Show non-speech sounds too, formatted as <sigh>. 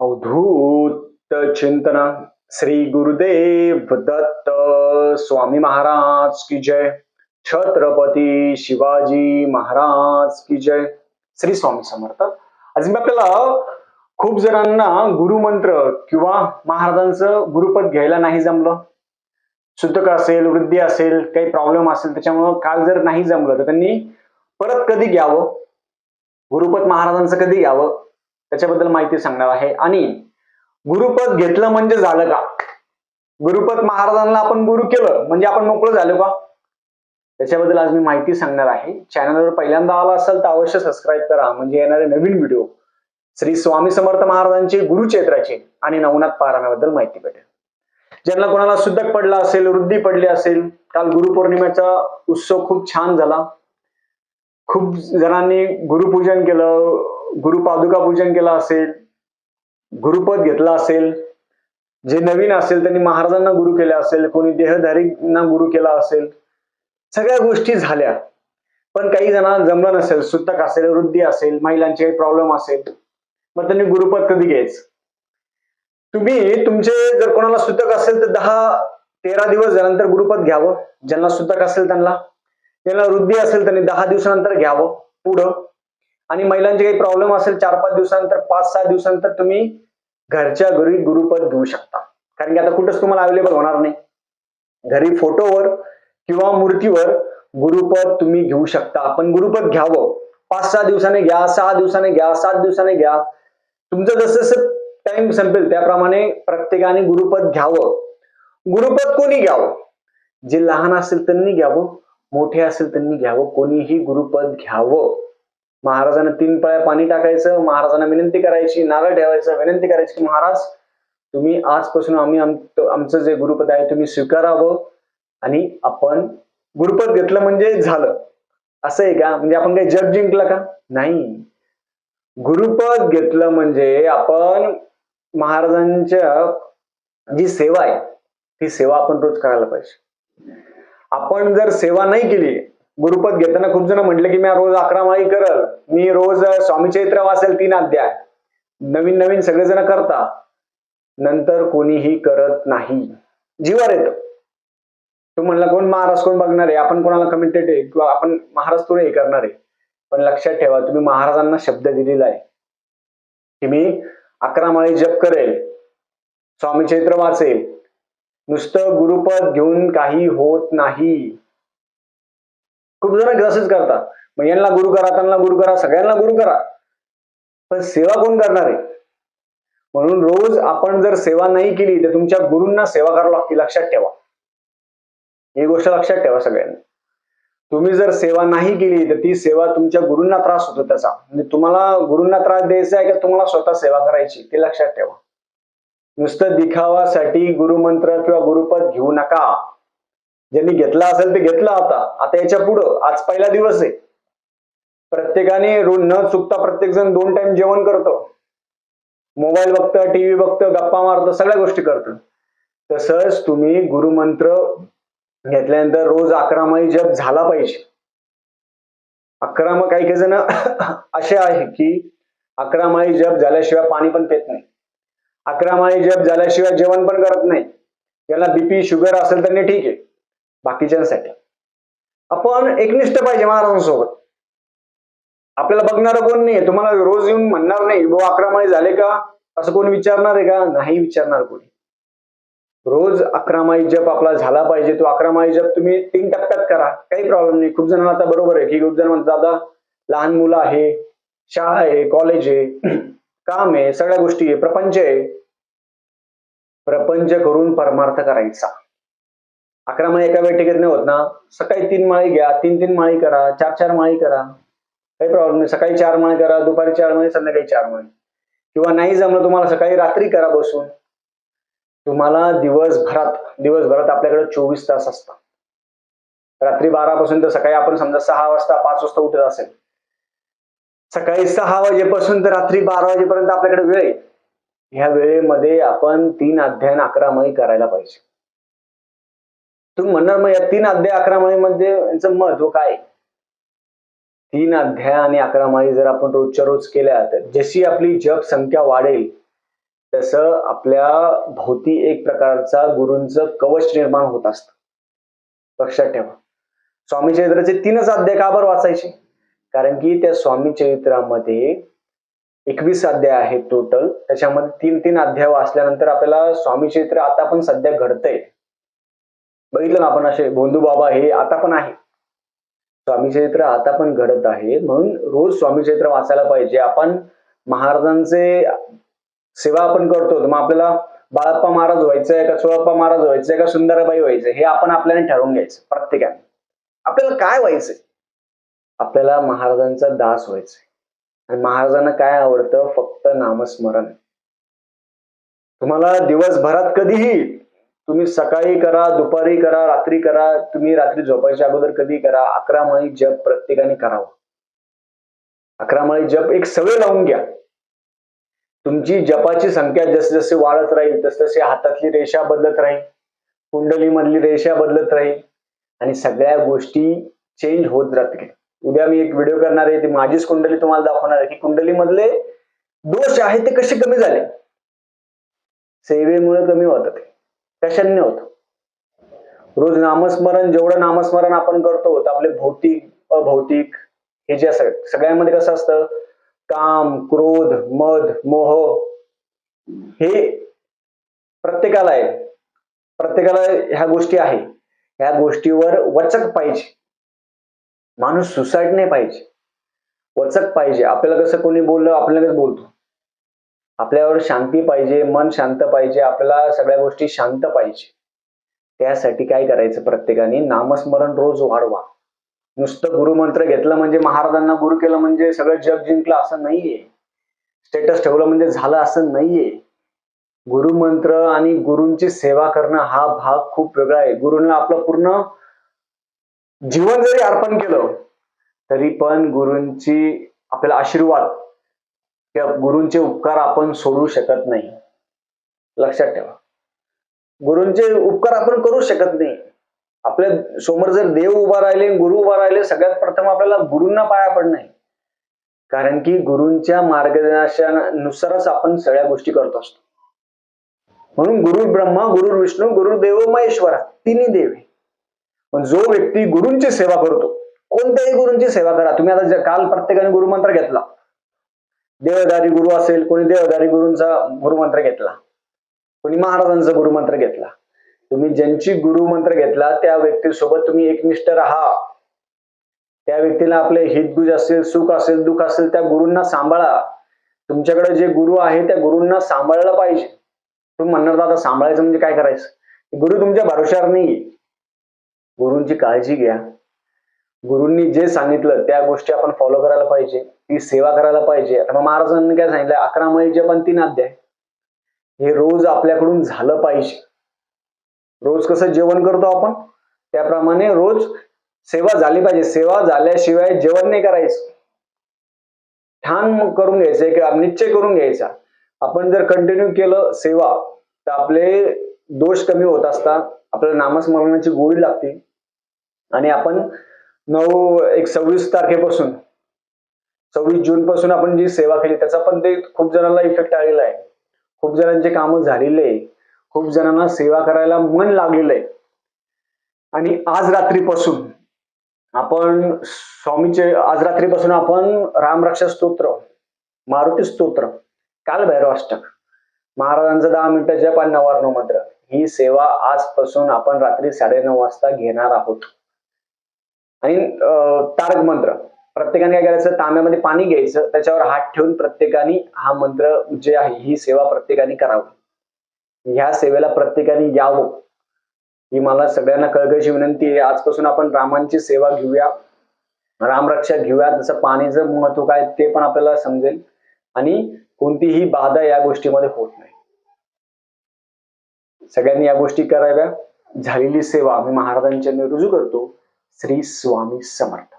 अवधूत चिंतन श्री गुरुदेव दत्त स्वामी महाराज की जय। छत्रपती शिवाजी महाराज की जय। श्री स्वामी समर्थ। आज मी आपल्याला खूप जणांना गुरुमंत्र किंवा महाराजांचं गुरुपद घ्यायला नाही जमलं. सुतक असेल वृद्धी असेल काही प्रॉब्लेम असेल त्याच्यामुळं काल जर नाही जमलं तर त्यांनी परत कधी घ्यावं? गुरुपद महाराजांचं कधी घ्यावं? त्याच्याबद्दल माहिती सांगणार आहे. आणि गुरुपद घेतलं म्हणजे झालं का? गुरुपद महाराजांना आपण गुरु केलं म्हणजे आपण मोकळं झालो का? त्याच्याबद्दल आज मी माहिती सांगणार आहे. चॅनलवर पहिल्यांदा आला असेल तर अवश्य सबस्क्राईब करा. म्हणजे येणारे नवीन व्हिडिओ श्री स्वामी समर्थ महाराजांचे गुरुचेत्राचे आणि नवनाथ पारायणाबद्दल माहिती भेटेल. ज्यांना कोणाला सुद्धक पडला असेल वृद्धी पडली असेल काल गुरुपौर्णिमेचा उत्सव खूप छान झाला. खूप जणांनी गुरुपूजन केलं गुरुपादुका पूजन केलं असेल गुरुपद घेतला असेल जे नवीन असेल त्यांनी महाराजांना गुरु केला असेल कोणी देहधारींना गुरु केला असेल सगळ्या गोष्टी झाल्या. पण काही जणांना जमलं नसेल सुतक असेल वृद्धी असेल महिलांचे काही प्रॉब्लेम असेल मग त्यांनी गुरुपद कधी घ्यायचं? तुम्ही तुमचे जर कोणाला सुतक असेल तर दहा तेरा दिवस झाल्यानंतर गुरुपद घ्यावं. ज्यांना सुतक असेल त्यांना. ज्यांना वृद्धी असेल त्यांनी दहा दिवसानंतर घ्यावं पुढं. आणि महिलांचे काही प्रॉब्लेम असेल चार पाच दिवसानंतर पाच सहा दिवसानंतर तुम्ही घरच्या घरी गुरुपद घेऊ शकता. कारण की आता कुठंच तुम्हाला अवेलेबल होणार नाही. घरी फोटोवर किंवा मूर्तीवर गुरुपद तुम्ही घेऊ शकता. पण गुरुपद घ्यावं. पाच सहा दिवसाने घ्या सहा दिवसाने घ्या सात दिवसाने घ्या. तुमचं जसं जसं टाइम संपेल त्याप्रमाणे प्रत्येकाने गुरुपद घ्यावं. गुरुपद कोणी घ्यावं? जे लहान असेल त्यांनी घ्यावं. मोठे असेल त्यांनी घ्यावं कोणीही गुरुपद घ्यावं. महाराजांना तीन पळ्या पाणी टाकायचं महाराजांना विनंती करायची नारळ ठेवायचं विनंती करायची की महाराज तुम्ही आजपासून आम्ही आमचं जे गुरुपद आहे तुम्ही स्वीकारावं आणि आपण गुरुपद घेतलं म्हणजे झालं. असं आहे का? म्हणजे आपण काही जग जिंकलं का? नाही. गुरुपद घेतलं म्हणजे आपण महाराजांच्या जी सेवा आहे ती सेवा आपण रोज करायला पाहिजे. आपण जर सेवा नाही केली गुरुपद घेताना खूप जण म्हटले की मी रोज अकरा माळी करल मी रोज स्वामी चैत्र वाचेल तीन अध्याय. नवीन नवीन सगळेजण करता नंतर कोणीही करत नाही. जीवार येतं. तू म्हणला कोण महाराज कोण बघणार आहे? आपण कोणाला कमिटेड आहे? किंवा आपण महाराज थोडे हे करणार आहे? पण लक्षात ठेवा तुम्ही महाराजांना शब्द दिलेला आहे. की मी अकरा माळी जप करेल स्वामी चैत्र वाचेल नुसतं गुरुपद घेऊन काही होत नाही. खूप जण असंच करतात. मग यांना गुरु करा त्यांना गुरु करा सगळ्यांना गुरु करा. पण सेवा कोण करणार आहे? म्हणून रोज आपण जर सेवा नाही केली तर तुमच्या गुरूंना सेवा करावी लागते. लक्षात ठेवा. ही गोष्ट लक्षात ठेवा सगळ्यांनी. तुम्ही जर सेवा नाही केली तर ती सेवा तुमच्या गुरूंना त्रास होतो त्याचा. म्हणजे तुम्हाला गुरूंना त्रास द्यायचा आहे का तुम्हाला स्वतः सेवा करायची ते लक्षात ठेवा. नुसतं दिखावासाठी गुरुमंत्र किंवा गुरुपद घेऊ नका. ज्यांनी घेतला असेल ते घेतला आता आता याच्या पुढं आज पहिला दिवस आहे. प्रत्येकाने रोज न चुकता प्रत्येक जण दोन टाइम जेवण करतो. मोबाईल बघतं टीव्ही बघतं गप्पा मारतं सगळ्या गोष्टी करतं. तसंच तुम्ही गुरुमंत्र घेतल्यानंतर रोज अकरा जप झाला पाहिजे. अकरा मग काही काही जण <coughs> असे आहे की अकरा जप झाल्याशिवाय पाणी पण पेत नाही. अकरा माळी जप झाल्याशिवाय जेवण पण करत नाही. ज्याला बीपी शुगर असेल तर नाही ठीक आहे. बाकीच्यांसाठी. आपण एकनिष्ठ पाहिजे महाराजांसोबत आपल्याला बघणार कोण नाही तुम्हाला रोज येऊन म्हणणार नाही बो अकरा माळी झाले का? असं कोण विचारणार आहे का? नाही विचारणार कोणी. रोज अकरा माळी जप आपला झाला पाहिजे. तो अकरा माळी जप तुम्ही तीन टप्प्यात करा. काही प्रॉब्लेम नाही. खूप जणांना आता बरोबर आहे की खूप जण म्हणतात दादा लहान मुलं आहे शाळा आहे कॉलेज आहे. काम आहे सगळ्या गोष्टी आहे प्रपंच आहे. प्रपंच करून परमार्थ करायचा. अकरा माळी एका बैठकीत नाही होत ना? सकाळी तीन माळी घ्या तीन तीन माळी करा चार चार माळी करा. काही प्रॉब्लेम नाही सकाळी चार माळी करा दुपारी चार माळी संध्याकाळी चार माळी. किंवा नाही जमलं तुम्हाला सकाळी रात्री करा बसून. तुम्हाला दिवसभरात दिवसभरात आपल्याकडे चोवीस तास असतात. रात्री बारा पासून तर सकाळी आपण समजा सहा वाजता पाच वाजता उठत असेल. सकाळी सहा वाजेपासून तर रात्री बारा वाजेपर्यंत आपल्याकडे वेळ आहे. ह्या वेळेमध्ये आपण तीन अध्याय अकरा करायला पाहिजे. तुम्ही म्हणणार मग या तीन अध्याय अकरा माळीमध्ये यांचं महत्त्व काय तीन अध्याय आणि अकरा जर आपण रोजच्या रोज केल्या तर जशी आपली जप संख्या वाढेल तसं आपल्या भोवती एक प्रकारचा गुरूंचं कवच निर्माण होत असतं. लक्षात ठेवा. स्वामी चरित्राचे तीनच अध्याय का बरं वाचायचे? कारण की त्या स्वामी चरित्रामध्ये एकवीस अध्याय आहेत टोटल त्याच्यामध्ये तीन तीन अध्याय वाचल्यानंतर आपल्याला स्वामी चरित्र आता पण सध्या घडतंय. बघितलं ना आपण असे भोंदू बाबा हे आता पण आहे. स्वामी चरित्र आता पण घडत आहे. म्हणून रोज स्वामी चरित्र वाचायला पाहिजे. आपण महाराजांचे सेवा आपण करतो मग आपल्याला बाळप्पा महाराज व्हायचंय का चोळप्पा महाराज व्हायचंय का सुंदराबाई व्हायचंय हे आपण आपल्याला ठरवून घ्यायचं प्रत्येकाने. आपल्याला काय व्हायचंय? आपल्याला महाराजांचा दास व्हायचंय. आणि महाराजांना काय आवडतं? फक्त नामस्मरण. तुम्हाला दिवसभरात कधीही तुम्ही सकाळी करा दुपारी करा रात्री करा तुम्ही रात्री झोपायच्या अगोदर कधी करा अकरा माळी जप प्रत्येकाने करावा. अकरा माळी जप एक सवय लावून घ्या. तुमची जपाची संख्या जसे जसे वाढत राहील तस तसे हातातली रेषा बदलत राहील. कुंडली मधली रेषा बदलत राहील. आणि सगळ्या गोष्टी चेंज होत राहतील उद्या मी एक व्हिडिओ करणार आहे ती माझीच कुंडली तुम्हाला दाखवणार आहे. की कुंडली मधले दोष आहेत ते कसे कमी झाले? सेवेमुळे कमी होतात ते. कशाने होत. रोज नामस्मरण जेवढं नामस्मरण आपण करतो आपले भौतिक अभौतिक हे जे असं सगळ्यांमध्ये कसं असतं? काम क्रोध मध मोह हे प्रत्येकाला आहे. प्रत्येकाला ह्या गोष्टी आहे. ह्या गोष्टीवर वचक पाहिजे. माणूस सुसाईड नाही पाहिजे. वचक पाहिजे. आपल्याला कसं कोणी बोललं आपल्यालाच बोलतो. आपल्यावर शांती पाहिजे मन शांत पाहिजे आपल्याला सगळ्या गोष्टी शांत पाहिजे. त्यासाठी काय करायचं प्रत्येकाने? नामस्मरण रोज वाढवा. नुसतं गुरुमंत्र घेतलं म्हणजे महाराजांना गुरु केलं म्हणजे सगळं जग जिंकलं असं नाहीये. स्टेटस ठेवलं म्हणजे झालं असं नाहीये. गुरुमंत्र आणि गुरूंची सेवा करणं हा भाग खूप वेगळा आहे. गुरुने आपलं पूर्ण जीवन जरी अर्पण केलं तरी पण गुरूंची आपल्याला आशीर्वाद किंवा गुरूंचे उपकार आपण सोडू शकत नाही. लक्षात ठेवा. गुरूंचे उपकार आपण करू शकत नाही. आपल्यासमोर जर देव उभा राहिले गुरु उभा राहिले सगळ्यात प्रथम आपल्याला गुरूंना पाया पडणं आहे. कारण की गुरूंच्या मार्गदर्शनानुसारच आपण सगळ्या गोष्टी करत असतो. म्हणून गुरु ब्रह्मा गुरु विष्णू गुरु देव महेश्वरा तिन्ही देव आहे. पण जो व्यक्ती गुरुंची सेवा करतो कोणत्याही गुरुंची सेवा करा. तुम्ही आता काल प्रत्येकाने गुरुमंत्र घेतला. देवदारी गुरु असेल कोणी देवदारी गुरुंचा गुरुमंत्र घेतला. कोणी महाराजांचा गुरुमंत्र घेतला. तुम्ही ज्यांची गुरुमंत्र घेतला त्या व्यक्तीसोबत तुम्ही एकनिष्ठ राहा. त्या व्यक्तीला आपले हितगुज असेल सुख असेल दुःख असेल त्या गुरूंना सांभाळा. तुमच्याकडे जे गुरु आहे त्या गुरूंना सांभाळलं पाहिजे. तुम्ही म्हणणार आता सांभाळायचं म्हणजे काय करायचं? गुरु तुमच्या भरोशावर नाही गुरूंची काळजी घ्या. गुरूंनी जे सांगितलं त्या गोष्टी आपण फॉलो करायला पाहिजे. ती सेवा करायला पाहिजे. आता मग महाराजांनी काय सांगितलं? अकरा महिचे पण तीन अध्याय. हे रोज आपल्याकडून झालं पाहिजे. रोज कसं जेवण करतो आपण? त्याप्रमाणे रोज सेवा झाली पाहिजे. सेवा झाल्याशिवाय जेवण नाही करायचं. ठाण करून घ्यायचं किंवा निश्चय करून घ्यायचा. आपण जर कंटिन्यू केलं सेवा तर आपले दोष कमी होत असतात. आपल्याला नामस्मरणाची गोडी लागते. आणि आपण नऊ एक सव्वीस तारखेपासून सव्वीस जून पासून आपण जी सेवा केली त्याचा पण ते खूप जणांना इफेक्ट आलेला आहे. खूप जणांचे कामं झालेले आहे. खूप जणांना सेवा करायला मन लागलेलं आहे. आणि आज रात्रीपासून आपण स्वामीचे आज रात्रीपासून आपण रामरक्षा स्तोत्र मारुती स्तोत्र काल भैरव अष्टक महाराजांचं दहा मिनिटं जप आणि नवार्णव मंत्र ही सेवा आजपासून आपण रात्री साडेनऊ वाजता घेणार आहोत. आणि तारक मंत्र. प्रत्येकाने काय करायचं? तांब्यामध्ये पाणी घ्यायचं. त्याच्यावर हात ठेवून प्रत्येकाने हा मंत्र जे आहे ही सेवा प्रत्येकाने करावी. ह्या सेवेला प्रत्येकाने यावं. ही मला सगळ्यांना कळकळीची विनंती आहे. आजपासून आपण रामांची सेवा घेऊया. रामरक्षा घेऊया. जसं पाणीचं महत्त्व काय ते पण आपल्याला समजेल. आणि कोणतीही बाधा या गोष्टीमध्ये होत नाही. सगळ्यांनी या गोष्टी कराव्या. झालेली सेवा मी महाराजांच्या रुजू करतो. श्री स्वामी समर्थ